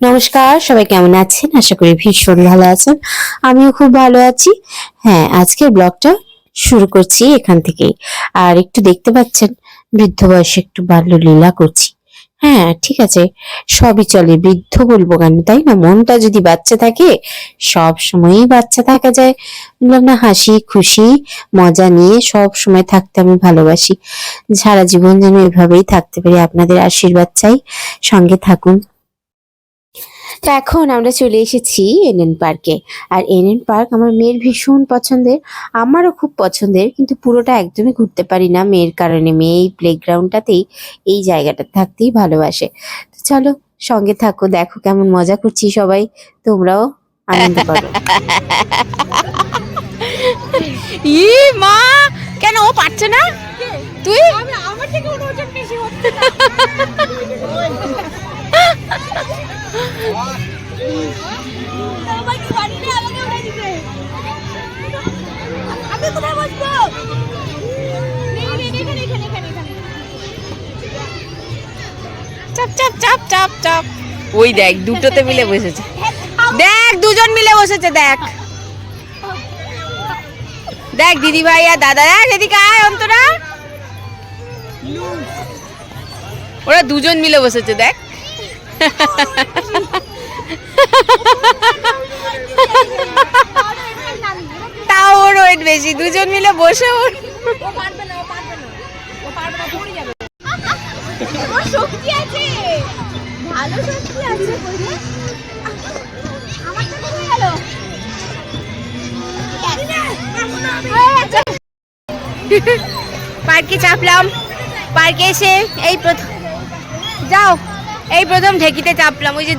নমস্কার, সবাই কেমন আছেন? আশা করি ভীষণ ভালো আছেন। আমিও খুব ভালো আছি। হ্যাঁ আজকের ব্লগটা শুরু করছি এখান থেকেই। আর একটু দেখতে পাচ্ছেন, বৃদ্ধ বয়সে একটু বাল্য লীলা করছি। হ্যাঁ ঠিক আছে, সবই চলে। বৃদ্ধ বলব কেন, তাই না? মনটা যদি বাচ্চা থাকে, সব সময়ই বাচ্চা থাকা যায়। বললাম, না, হাসি, খুশি, মজা নিয়ে সব সময় থাকতে আমি ভালোবাসি। সারা জীবন যেন এভাবেই থাকতে পারি। আপনাদের আশীর্বাদ চাই। সঙ্গে থাকুন। তো এখন আমরা চলে এসেছি এনএন পার্কে আর এনএন পার্ক আমার মেয়ের ভীষণ পছন্দের আমারও খুব পছন্দের কিন্তু পুরোটা একদমই ঘুরতে পারি না মেয়ের কারণে। মেয়ে এই প্লেগ্রাউন্ডটাতেই এই জায়গাটা থাকতেই ভালোবাসে। তো চলো সঙ্গে থাকো দেখো কেমন মজা করছি সবাই তোমরাও আনন্দ করো। ই মা কেন ও পারছে না? তুই? আমার থেকে ওর ওজন বেশি হচ্ছে। ওই দেখ, দুটোতে মিলে বসেছে। দেখ, দুজন মিলে বসেছে, দেখ। দেখ দিদি ভাই আর দাদা, দেখ, এদিকে আয়, অন্তরা। ওরা দুজন মিলে বসেছে, দেখ তাও ওর ওয়েট বেশি, দুজন মিলে বসে ও পারবে না ও পারবে না ও পারবে না পড়ে যাবে শক্তি আছে ভালো শক্তি আছে গেল পার্কে চাপলাম। পার্কে এসে এই প্রথম যাও, এই প্রথম ঢেকিতে চাপলাম, ওই যে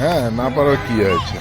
হ্যাঁ না পারার কি আছে?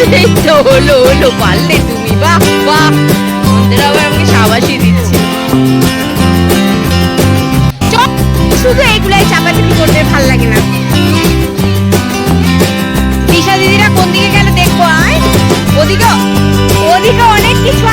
তো হলো হলো, পারলে তুমি, বাহ বাহ। আবার আমাকে দিচ্ছে। শুধু এইগুলাই চাপাচাপি করতে ভালো লাগে না। দিশা দিদিরা কোন দিকে গেল দেখব, আয়। ওদিকে ওদিকে অনেক কিছু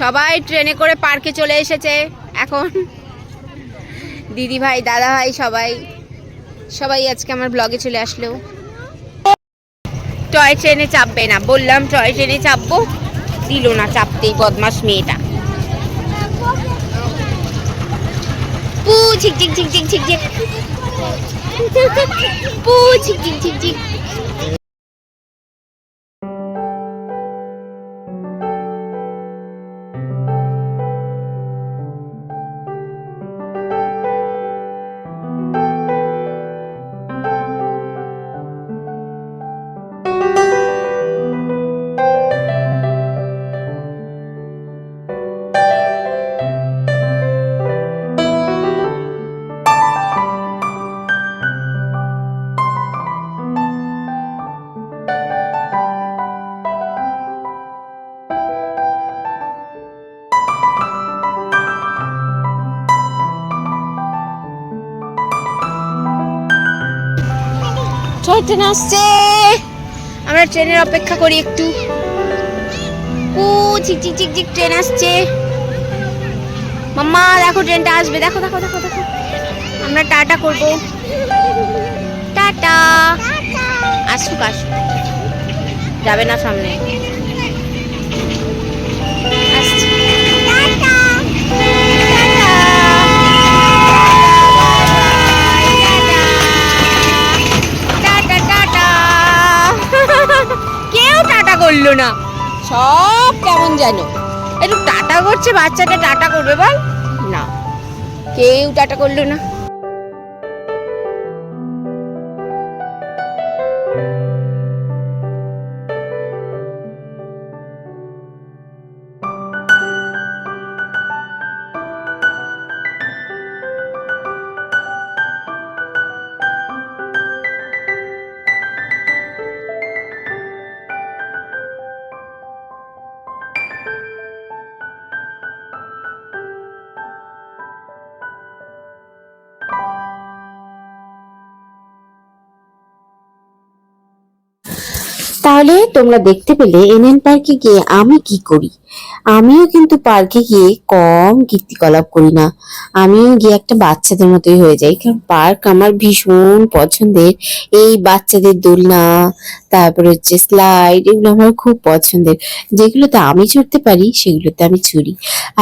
সবাই ট্রেনে করে পার্কে চলে এসেছে। এখন দিদি ভাই, দাদা ভাই সবাই সবাই আজকে আমার ব্লগে চলে আসলো। টয় ট্রেনে চাপবে না, বললাম টয় ট্রেনে চাপবো। দিল না চাপতেই বদমাস মেয়েটা। পু ঝিক ঝিক ঝিক ঝিক ঝিক ঝিক পু ঝিক ঝিক ঝিক ঝিক টয় ট্রেন আসছে। আমরা ট্রেনের অপেক্ষা করি একটু। ও ঝিক ঝিক ঝিক ঝিক ট্রেন আসছে। মাম্মা, দেখো ট্রেনটা আসবে। দেখো দেখো দেখো দেখো। আমরা টাটা করব। টাটা। আসুক আসুক। যাবে না সামনে। করল না। সব কেমন যেন। একটু টাটা করছে, বাচ্চাটা টাটা করবে বল। না, কেউ টাটা করল না। তাহলে তোমরা দেখতে পেলে এনএন পার্কে গিয়ে আমি কি করি? আমিও কিন্তু পার্কে গিয়ে কম কীর্তিকলাপ করি না। আমিও গিয়ে একটা বাচ্চাদের মতোই হয়ে যাই, কারণ পার্ক আমার ভীষণ পছন্দের। এই বাচ্চাদের দোলনা তারপরে হচ্ছে স্লাইড এগুলো আমার খুব পছন্দের। যেগুলোতে আমি চড়তে পারি, সেগুলোতে আমি চড়ি।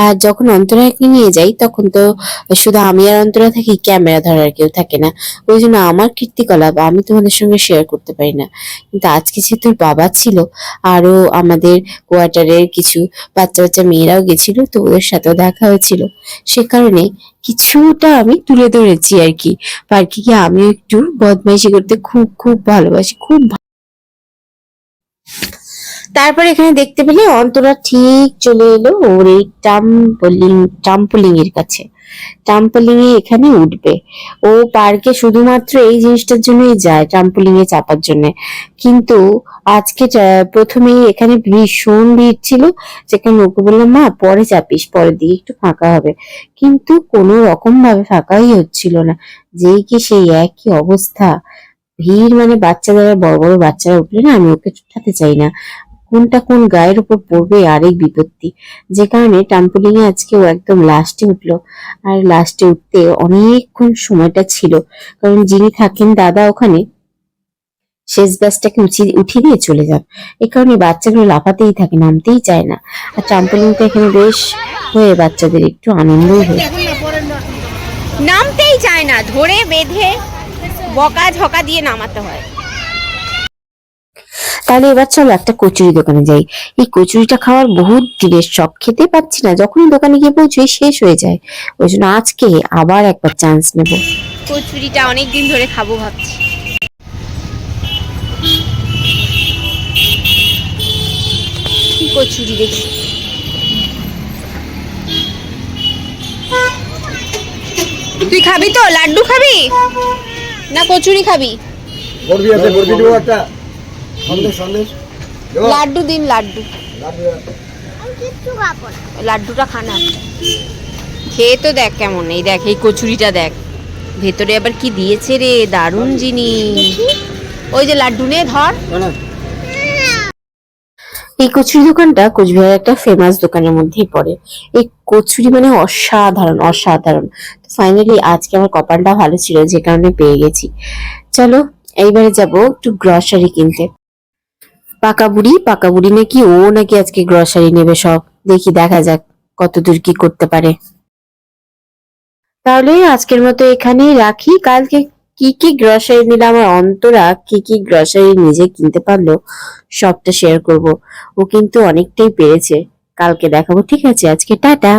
আর যখন অন্তরাকে নিয়ে যাই, তখন তো শুধু আমি আর অন্তরা থাকি ক্যামেরা ধরার কেউ থাকে না। ওই জন্য আমার কীর্তিকলাপ আমি তোমাদের সঙ্গে শেয়ার করতে পারি না। কিন্তু আজকে যেহেতু বাবা ছিল আরও আমাদের কোয়ার্টারের কিছু বাচ্চা বাচ্চা মেয়েরাও গেছিল, তো ওদের সাথেও দেখা হয়েছিল। সে কারণে কিছুটা আমি তুলে ধরেছি আর কি। পার্কে গিয়ে আমিও একটু বদমাইশি করতে খুব খুব ভালোবাসি, খুব তারপর এখানে দেখতে পেলে অন্তরা ঠিক চলে এলো ওর এই টাম্পলিং টাম্পলিং এর কাছে। ট্রাম্পলিং এ এখানে উঠবে। ও পার্কে শুধুমাত্র এই জিনিসটার জন্যই যায় ট্রাম্পলিং এ চাপার জন্য। কিন্তু আজকে প্রথমেই এখানে ভীষণ ভিড় ছিল, যেখানে ওকে বললাম, মা, পরে চাপিস, পরের দিকে একটু ফাঁকা হবে। কিন্তু কোনো রকম ভাবে ফাঁকাই হচ্ছিল না। যেই কি সেই একই অবস্থা। ভিড় মানে বাচ্চাদের বড় বড় বাচ্চারা উঠলে না আমি ওকে উঠাতে চাই না। কোনটা কোন গায়ের উপর পড়বে আরেক বিপত্তি। যে কারণে ট্রাম্পোলিং এ আজকে ও একদম লাস্টে উঠল। আর লাস্টে উঠতে অনেকক্ষণ সময়টা ছিল। কারণ যিনি থাকেন দাদা ওখানে, শেষ ব্যাসটাকে উঠিয়ে উঠিয়ে দিয়ে চলে যান। এই কারণে বাচ্চাগুলো লাফাতেই থাকে, নামতেই চায় না। আর ট্রাম্পোলিনটা এখানে বেশ হয়ে বাচ্চাদের একটু আনন্দই হয়। নামতেই চায় না, ধরে বেঁধে বকা ঝকা দিয়ে নামাতে হয়। তাহলে এবার চলো একটা কচুরি দোকানে যাই। এই কচুরিটা খাওয়ার বহুত দিনের শখ খেতে পাচ্ছি না। যখনই দোকানে গিয়ে পৌঁছই শেষ হয়ে যায়। ওই জন্য আজকে আবার একবার চান্স নেব। কচুরিটা অনেক দিন ধরে খাব ভাবছি। কচুরি দেখি তুই খাবি তো? লাড্ডু খাবি? না কচুরি খাবি? বরবি আছে বরবি দেবো একটা। সন্দেশ সন্দেশ। লাড্ডু দিন লাড্ডু। লাড্ডু আমি কিচ্ছু খাব না। লাড্ডুটা খানা খেয়ে তো দেখ কেমন এই দেখ এই কচুরিটা দেখ। ভেতরে আবার কি দিয়েছে রে দারুণ জিনিস। ওই যে লাড্ডু নে ধর। না। এই কচুরি দোকানটা কোচবিহারের একটা ফেমাস দোকানের মধ্যেই পড়ে। এই কচুরি মানে অসাধারণ অসাধারণ। ফাইনালি আজকে আমার কপালটা ভালো ছিল, যে কারণে পেয়ে গেছি। চলো, এইবারে যাব একটু গ্রসারি কিনতে। পাকা বুড়ি পাকা বুড়ি নাকি ও নাকি আজকে গ্রসারি নেবে সব? দেখি, দেখা যাক কতদূর কি করতে পারে। তাহলে আজকের মতো এখানেই রাখি। কালকে কি কি গ্রসারি নিলে আমার অন্তরা, কি কি গ্রসারি নিজে কিনতে পারল, সবটা শেয়ার করব। ও কিন্তু অনেকটাই পেরেছে। কালকে দেখাবো। ঠিক আছে, আজকে টাটা।